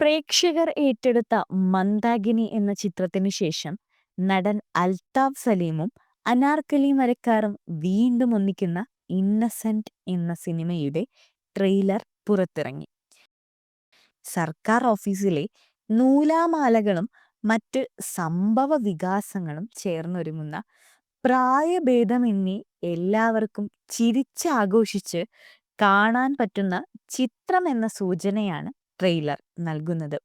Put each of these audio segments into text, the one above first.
പ്രേക്ഷകർ ഏറ്റെടുത്ത മന്ദാഗിനി എന്ന ചിത്രത്തിനു ശേഷം നടൻ അൽതാഫ് സലീമും അനാർക്കലി മരക്കാറും വീണ്ടും ഒന്നിക്കുന്ന ഇന്നസെന്റ് എന്ന സിനിമയുടെ ട്രെയിലർ പുറത്തിറങ്ങി. സർക്കാർ ഓഫീസിലെ നൂലാമാലകളും മറ്റ് സംഭവ വികാസങ്ങളും ചേർന്നൊരുങ്ങുന്ന പ്രായഭേദമെന്നി എല്ലാവർക്കും ചിരിച്ചാഘോഷിച്ച് കാണാൻ പറ്റുന്ന ചിത്രം എന്ന സൂചനയാണ് ട്രെയിലർ നൽകുന്നത്.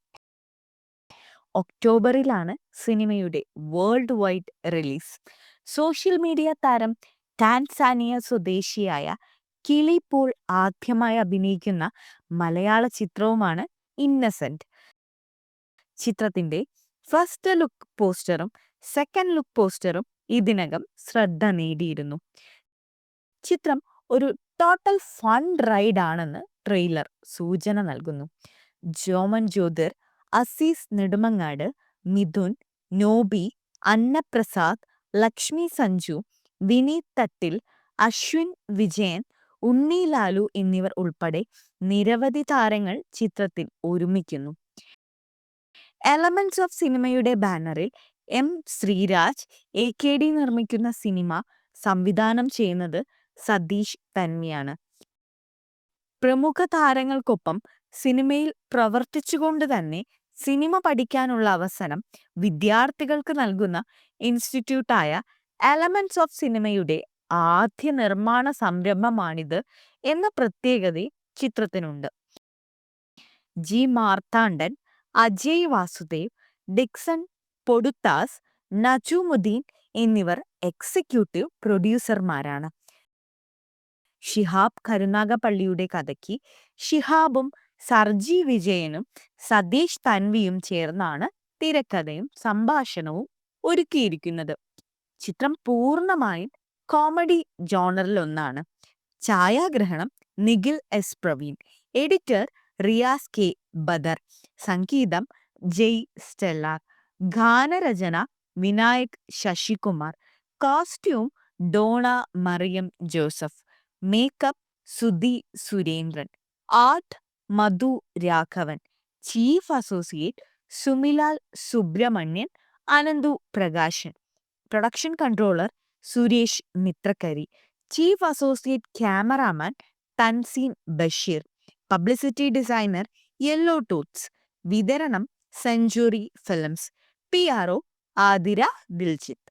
ഒക്ടോബറിലാണ് സിനിമയുടെ world wide release. Social media താരം ടാൻസാനിയ സ്വദേശിയായ കിളി പോൾ ആദ്യമായി അഭിനയിക്കുന്ന മലയാള ചിത്രവുമാണ് ഇന്നസെന്റ്. ചിത്രത്തിന്റെ ഫസ്റ്റ് ലുക്ക് പോസ്റ്ററും സെക്കൻഡ് ലുക്ക് പോസ്റ്ററും ഇതിനകം ശ്രദ്ധ നേടിയിരുന്നു. ചിത്രം ഒരു ടോട്ടൽ ഫൺ റൈഡ് ആണെന്ന് ട്രെയിലർ സൂചന നൽകുന്നു. ജോമൻ ജ്യോതിർ അസീസ് നെടുമങ്ങാട് മിഥുൻ നോബി അന്നപ്രസാദ് ലക്ഷ്മി സഞ്ജു വിനീത് തട്ടിൽ അശ്വിൻ വിജയൻ ഉണ്ണി ലാലു എന്നിവർ ഉൾപ്പെടെ നിരവധി താരങ്ങൾ ചിത്രത്തിൽ ഒരുമിക്കുന്നു. എലമെന്റ്സ് ഓഫ് സിനിമയുടെ ബാനറിൽ M Sreeraj A K D നിർമ്മിക്കുന്ന സിനിമ സംവിധാനം ചെയ്യുന്നത് സതീഷ് തന്മിയാണ് പ്രമുഖ താരങ്ങൾക്കൊപ്പം സിനിമയിൽ പ്രവർത്തിച്ചുകൊണ്ട് തന്നെ സിനിമ പഠിക്കാനുള്ള അവസരം വിദ്യാർത്ഥികൾക്ക് നൽകുന്ന ഇൻസ്റ്റിറ്റ്യൂട്ടായ എലമെന്റ്സ് ഓഫ് സിനിമയുടെ ആദ്യ നിർമ്മാണ സംരംഭമാണിത് എന്ന പ്രത്യേകത ചിത്രത്തിനുണ്ട്. ജി. മാർത്താണ്ഡൻ അജയ് വാസുദേവ് ഡിക്സൺ പൊടുത്താസ് നജുമുദ്ദീൻ എന്നിവർ എക്സിക്യൂട്ടീവ് പ്രൊഡ്യൂസർമാരാണ്. ഷിഹാബ് കരുനാഗപ്പള്ളിയുടെ കഥയ്ക്ക് ഷിഹാബും സർജി വിജയനും സതീഷ് തൻവിയും ചേർന്നാണ് തിരക്കഥയും സംഭാഷണവും ഒരുക്കിയിരിക്കുന്നത്. ചിത്രം പൂർണമായും കോമഡി ജോണറിൽ ഒന്നാണ് ഛായാഗ്രഹണം Nikhil S. Praveen editor Riyas K. Badar സംഗീതം ജയ് സ്റ്റെല്ലാർ ഗാനരചന Vinayak Sasikumar costume Dona Mariyam Joseph makeup Sudhi Surendran art Madhu Raghavan chief associate Sumilal Subrahmanyan Ananthu Prakashan production controller Suresh Mithrakkari chief associate cameraman Thanseen Basheer publicity designer yellow tooths വിതരണം century films P R O Athira Diljith